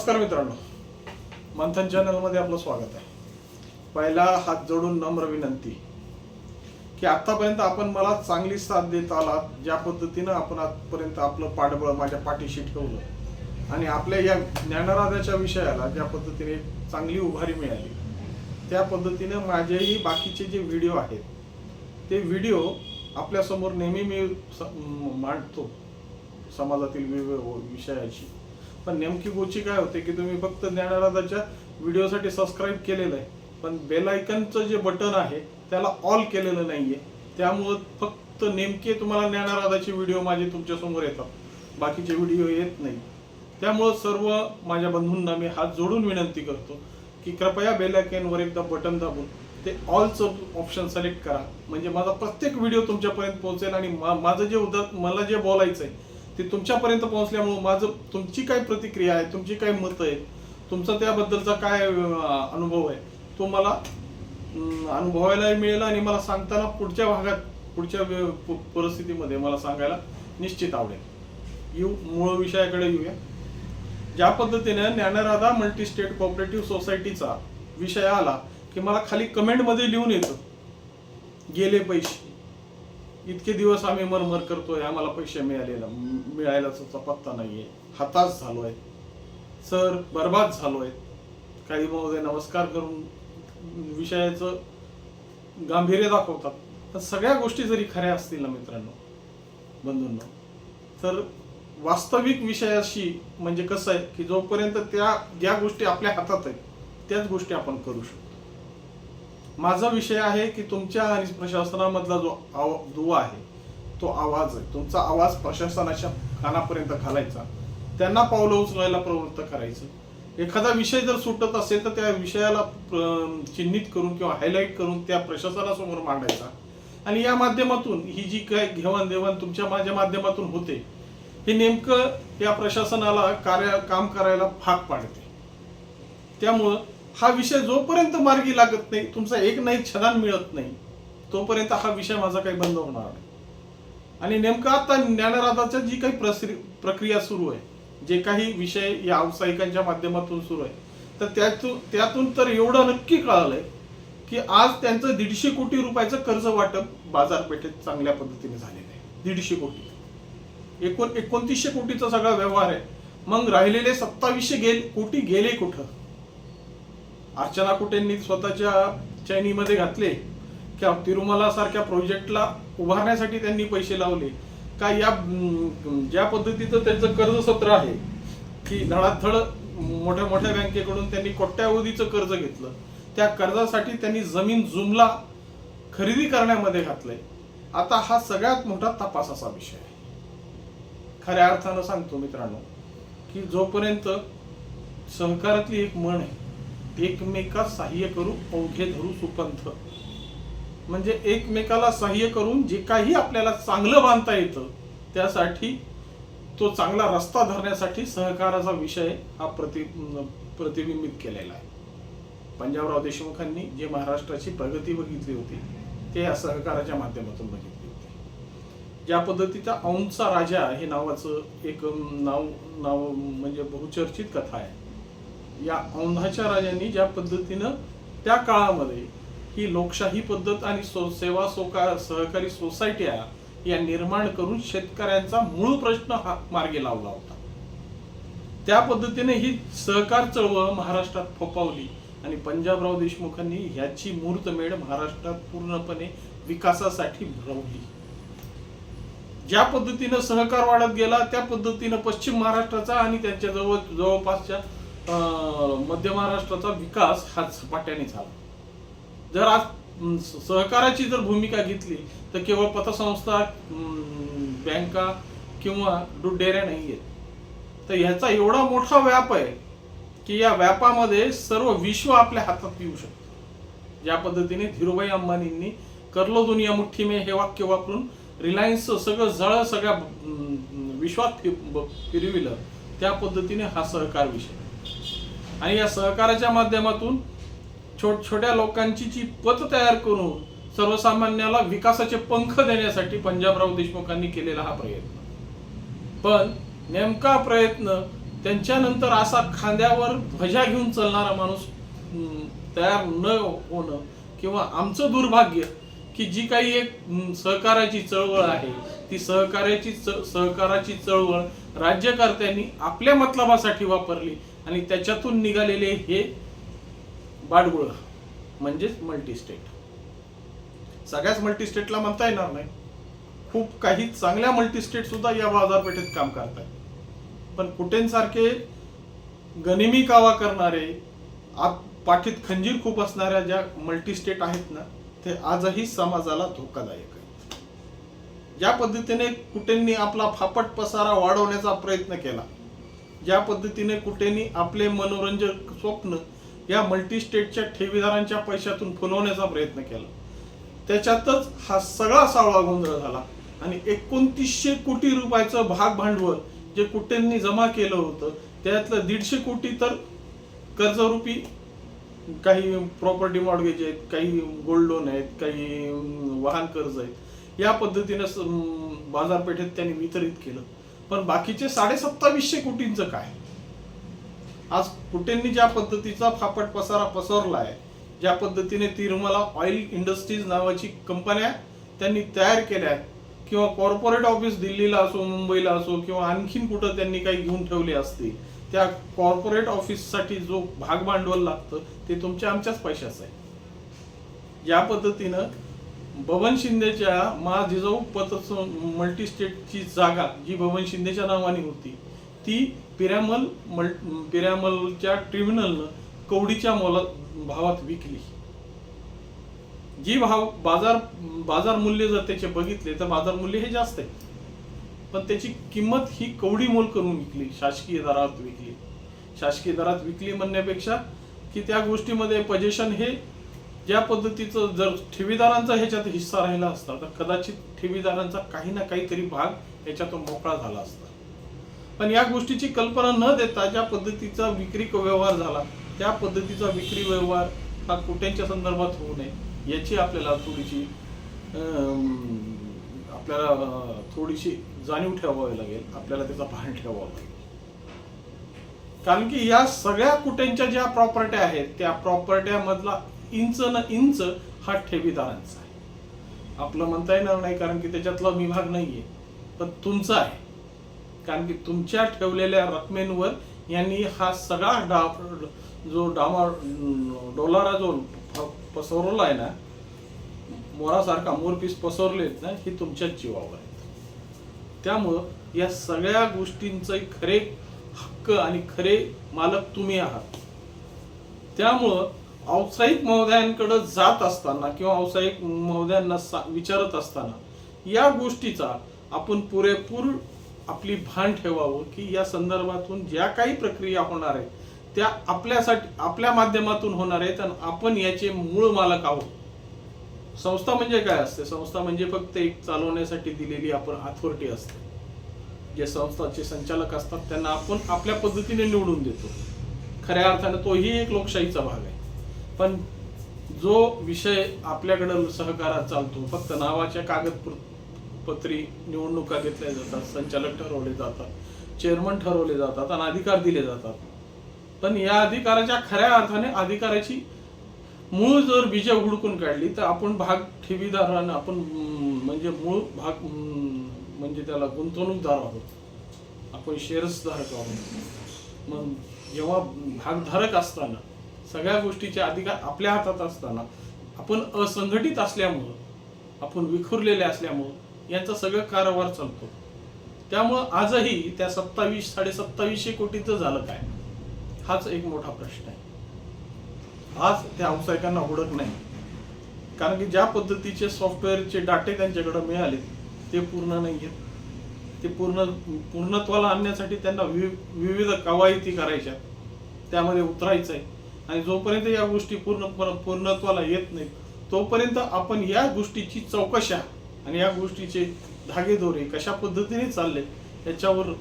नमस्कार मित्रांनो. मंथन चॅनलमध्ये आपलं स्वागत आहे. पहिला हात जोडून नम्र विनंती की आत्तापर्यंत आपण मला चांगली साथ देत आलात ज्या पद्धतीनं आपण आजपर्यंत आपलं पाठबळ माझ्या पाठीशी ठेवलं. आणि आपल्या या ज्ञानराजाच्या विषयाला ज्या पद्धतीने चांगली उभारी मिळाली त्या पद्धतीनं माझेही बाकीचे जे व्हिडिओ आहेत ते व्हिडिओ आपल्यासमोर नेहमी मी स- मांडतो समाजातील विषयाची पण नेमकी गोष्टी काय होते की तुम्ही फक्त ज्ञानराजाच्या व्हिडिओसाठी सबस्क्राईब केलेलं आहे. पण बेलायकनचं जे बटन आहे त्याला ऑल केलेलं नाहीये. त्यामुळं फक्त नेमके तुम्हाला ज्ञानराजाचे व्हिडिओ माझे तुमच्यासमोर येतात. बाकीचे व्हिडिओ येत नाही. त्यामुळं सर्व माझ्या बंधूंना मी हात जोडून विनंती करतो की कृपया बेलायकनवर एकदा बटन दाबून ते ऑलचं ऑप्शन सिलेक्ट करा. म्हणजे माझा प्रत्येक व्हिडिओ तुमच्यापर्यंत पोहोचेल आणि मा- माझं जे उदा मला जे बोलायचं आहे ते तुमच्यापर्यंत पोहोचल्यामुळं माझं तुमची काय प्रतिक्रिया आहे तुमची काय मतं आहे तुमचा त्याबद्दलचा काय अनुभव आहे तो मला अनुभवायलाही मिळेल आणि मला सांगताना पुढच्या भागात पुढच्या परिस्थितीमध्ये मला सांगायला निश्चित आवडेल. येऊ मूळ विषयाकडे येऊया. ज्या पद्धतीने ज्ञानराधा मल्टी स्टेट कॉपरेटिव्ह सोसायटीचा विषय आला की मला खाली कमेंटमध्ये लिहून येतं गेले पैसे. इतके दिवस आम्ही मरमर करतोय आम्हाला पैसे मिळालेला मिळायला मिळायलाचा पत्ता नाहीये. हताश झालोय. सर बर्बाद झालोय. काही महोदय नमस्कार करून विषयाचं गांभीर्य दाखवतात. तर सगळ्या गोष्टी जरी खऱ्या असतील ना मित्रांनो बंधूंनो तर वास्तविक विषयाशी म्हणजे कसं आहे की जोपर्यंत त्या ज्या गोष्टी आपल्या हातात आहेत त्याच गोष्टी आपण करू शकतो. माझा विषय आहे की तुमच्या आणि प्रशासनामधला जो आव दुवा आहे तो आवाज आहे. तुमचा आवाज प्रशासनाच्या कानापर्यंत घालायचा. त्यांना पावलं उचलायला प्रवृत्त करायचं. एखादा विषय जर सुटत असेल तर त्या विषयाला चिन्हित करून किंवा हायलाईट करून त्या प्रशासनासमोर मांडायचा. आणि या माध्यमातून ही जी काय घेवाणदेवाण तुमच्या माझ्या माध्यमातून होते हे नेमकं या प्रशासनाला कार्य काम करायला भाग पाडते. त्यामुळं हा विषय जोपर्यंत मार्गी लागत नाही तुमचा एक नाही छदान मिळत नाही तोपर्यंत हा विषय माझा काही बंद होणार नाही. आणि नेमका आता ज्ञानराधाच्या जी काही प्रसरी प्रक्रिया सुरू आहे जे काही विषय या व्यावसायिकांच्या माध्यमातून सुरू आहे तर त्यातून त्यातून तर एवढं नक्की कळालंय की आज त्यांचं दीडशे कोटी रुपयाचं कर्ज वाटप बाजारपेठेत चांगल्या पद्धतीने झालेलं आहे. दीडशे कोटी. एकोण एकोणतीसशे कोटीचा सगळा व्यवहार आहे. मग राहिलेले सत्तावीसशे गेले कोटी गेले कुठं? अर्चना कुटेंनी स्वतःच्या चैनीमध्ये घातले किंवा तिरुमला सारख्या प्रोजेक्टला उभारण्यासाठी त्यांनी पैसे लावले. का या ज्या पद्धतीचं त्यांचं कर्ज सत्र आहे की धडाधड मोठ्या मोठ्या बँकेकडून त्यांनी कोट्यावधीचं कर्ज घेतलं त्या कर्जासाठी त्यांनी जमीन जुमला खरेदी करण्यामध्ये घातलंय. आता हा सगळ्यात मोठा तपासाचा विषय आहे. खऱ्या अर्थानं सांगतो मित्रांनो की जोपर्यंत सहकारातली एक म्हण आहे एकमेका सहाय्य करू अवघे धरू सुपंथ. म्हणजे एकमेकाला सहाय्य करून जे काही आपल्याला चांगलं बांधता येतं त्यासाठी तो चांगला रस्ता धरण्यासाठी सहकाराचा विषय हा प्रति प्रतिबिंबित केलेला आहे. पंजाबराव देशमुखांनी जे महाराष्ट्राची प्रगती बघितली होती ते या सहकाराच्या माध्यमातून बघितली होती. ज्या पद्धतीचा औंचा राजा हे नावाचं एक नाव नाव म्हणजे बहुचर्चित कथा आहे. या औंधाच्या राजांनी ज्या पद्धतीनं त्या काळामध्ये ही लोकशाही पद्धत आणि सो सेवा सोका सहकारी सोसायट्या या निर्माण करून शेतकऱ्यांचा मूळ प्रश्न हा मार्गी लावला होता. त्या पद्धतीने ही सहकार चळवळ महाराष्ट्रात फोपावली आणि पंजाबराव देशमुखांनी ह्याची मूर्तमेढ महाराष्ट्रात पूर्णपणे विकासासाठी भरवली. ज्या पद्धतीनं सहकार वाढत गेला त्या पद्धतीनं पश्चिम महाराष्ट्राचा आणि त्यांच्या जवळ जवळपासच्या मध्य महाराष्ट्राचा विकास हा झपाट्याने झाला. जर आज स- सहकाराची जर भूमिका घेतली तर केवळ पतसंस्था बँका किंवा दूध डेऱ्या नाही आहेत. तर ह्याचा एवढा मोठा व्याप आहे की या व्यापामध्ये सर्व विश्व आपल्या हातात येऊ शकतं. ज्या पद्धतीने धीरूभाई अंबानींनी करलो दुनिया मुठ्ठी में हे वाक्य वापरून रिलायन्स सगळं जळ सगळ्या विश्वात फिरविलं त्या पद्धतीने हा सहकार विषय. आणि या सहकाराच्या माध्यमातून छोट छोट्या लोकांची जी पत तयार करून सर्वसामान्याला विकासाचे पंख देण्यासाठी पंजाबराव देशमुखांनी केलेला हा प्रयत्न. पण नेमका प्रयत्न त्यांच्यानंतर असा खांद्यावर ध्वजा घेऊन चालणारा माणूस तयार न होणं किंवा आमचं दुर्भाग्य की जी काही एक सहकाराची चळवळ आहे ती सहकार्याची सहकाराची चळवळ राज्यकर्त्यांनी आपल्या मतलबासाठी वापरली आणि त्याच्यातून निघालेले हे बाडगुळ म्हणजेच मल्टीस्टेट सगळ्याच मल्टीस्टेटला म्हणता येणार नाही. खूप काही चांगल्या मल्टीस्टेट सुद्धा या बाजारपेठेत काम करतात पण कुटेंसारखे गनिमी कावा करणारे आत पाठीत खंजीर खूप असणाऱ्या ज्या मल्टीस्टेट आहेत ना ते आजही समाजाला धोकादायक आहे ज्या पद्धतीने कुटेंनी आपला फापट पसारा वाढवण्याचा प्रयत्न केला ज्या पद्धतीने कुटेंनी आपले मनोरंजक स्वप्न या मल्टीस्टेटच्या ठेवीदारांच्या पैशातून फुलवण्याचा प्रयत्न केला. त्याच्यातच हा सगळा सावळा गोंधळ झाला आणि एकोणतीसशे कोटी रुपयाचं भाग भांडवल जे कुटेंनी जमा केलं होतं त्यातलं दीडशे कोटी तर कर्जरूपी काही प्रॉपर्टी मॉर्गेज आहेत काही गोल्ड लोन आहेत काही वाहन कर्ज आहेत. या पद्धतीनं बाजारपेठेत त्यांनी वितरित केलं. पण बाकीचे साडेसत्तावीसशे कोटींचं काय? आज कुटेंनी ज्या पद्धतीचा फापट पसारा पसरला आहे ज्या पद्धतीने तिरुमला ऑइल इंडस्ट्रीज नावाची कंपन्या त्यांनी तयार केल्या आहेत किंवा कॉर्पोरेट ऑफिस दिल्लीला असो मुंबईला असो किंवा आणखीन कुठं त्यांनी काही घेऊन ठेवले असते त्या कॉर्पोरेट ऑफिससाठी जो भाग भांडवल लागतं ते तुमच्या आमच्याच पैशाचं आहे. या पद्धतीनं बबन शिंदेच्या मा जिजाऊ पत मल्टीस्टेटची जागा जी बबन शिंदेच्या नावाने होती ती पिरॅमल मल पिरॅमलच्या ट्रिब्युनलनं कवडीच्या मोला भावात विकली. जी भाव बाजार बाजार मूल्य जर त्याचे बघितले तर बाजार मूल्य हे जास्त आहे. पण त्याची किंमत ही कवडी मोल करून विकली शासकीय दरात विकली. शासकीय दरात विकली म्हणण्यापेक्षा की त्या गोष्टीमध्ये पजेशन हे ज्या पद्धतीचं जर ठेवीदारांचा ह्याच्यात हिस्सा राहिला असता तर कदाचित ठेवीदारांचा काही ना काहीतरी भाग याच्यातून मोकळा झाला असता. पण या गोष्टीची कल्पना न देता ज्या पद्धतीचा विक्री व्यवहार झाला त्या पद्धतीचा विक्री व्यवहार हा कुट्यांच्या संदर्भात होऊ नये याची आपल्याला थोडीशी अं, आपल्याला थोडीशी जाणीव ठेवावी लागेल आपल्याला त्याचा भान ठेवावं लागेल. कारण की या सगळ्या कुट्यांच्या ज्या प्रॉपर्ट्या आहेत त्या प्रॉपर्ट्या मधला इंच न इंच हा ठेवीदारांचा आहे. आपलं म्हणता येणार नाही कारण की त्याच्यातला विभाग नाहीये पण तुमचा आहे. कारण की तुमच्या ठेवलेल्या रकमेंवर यांनी हा सगळा डा जो डामा डोलारा जो पसरवला आहे ना मोरासारखा मोरपीस पसरलेत ना हे तुमच्याच जीवावर आहेत. त्यामुळं या सगळ्या गोष्टींचे खरे हक्क आणि खरे मालक तुम्ही आहात. त्यामुळं व्यावसायिक महोदयांकडे जात असताना किंवा व्यावसायिक महोदयांना सा- विचारत असताना या गोष्टीचा आपण पुरेपूर आपली भान ठेवावं की या संदर्भातून ज्या काही प्रक्रिया होणार आहेत त्या आपल्यासाठी आपल्या माध्यमातून होणार आहेत आणि आपण याचे मूळ मालक आहोत. संस्था म्हणजे काय असते? संस्था म्हणजे फक्त एक चालवण्यासाठी दिलेली आपण अथॉरिटी असते. जे संस्थाचे संचालक असतात त्यांना आपण आपल्या पद्धतीने निवडून देतो. खऱ्या अर्थाने तोही एक लोकशाहीचा भाग आहे. पण जो विषय आपल्याकडं सहकारात चालतो फक्त नावाच्या कागदपत्री निवडणुका घेतल्या जातात संचालक ठरवले जातात चेअरमन ठरवले जातात आणि अधिकार दिले जातात. पण या अधिकाराच्या खऱ्या अर्थाने अधिकाराची मूळ जर बीज हुडकून काढली तर आपण भाग ठेवीदारांना आपण म्हणजे मूळ भाग म्हणजे त्याला गुंतवणूकदार आहोत. आपण शेअर्सधारक आहोत. मग जेव्हा भागधारक असताना सगळ्या गोष्टीचे अधिकार आपल्या हातात असताना आपण असंघटित असल्यामुळं आपण विखुरलेले असल्यामुळं यांचा सगळं कारभार चालतो. त्यामुळं आजही त्या सत्तावीस साडे सत्तावीसशे कोटीचं झालं काय? हाच एक मोठा प्रश्न आहे. आज त्या व्यावसायिकांना ओळख नाही. कारण की ज्या पद्धतीचे सॉफ्टवेअरचे डाटे त्यांच्याकडे मिळाले ते पूर्ण नाही आहेत ते पूर्ण पूर्णत्वाला आणण्यासाठी त्यांना विवि- विविध कवायती करायच्या. त्यामध्ये उतरायचं आहे आणि जोपर्यंत या गोष्टी पूर्ण पूर्णत्वाला येत नाही तोपर्यंत आपण या गोष्टीची चौकशा आणि या गोष्टीचे धागेदोरे कशा पद्धतीने चालले याच्यावर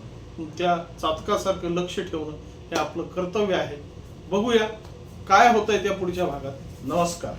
त्या चातकासारखं लक्ष ठेवणं हे आपलं कर्तव्य आहे. बघूया काय होत आहे त्या पुढच्या भागात. नमस्कार.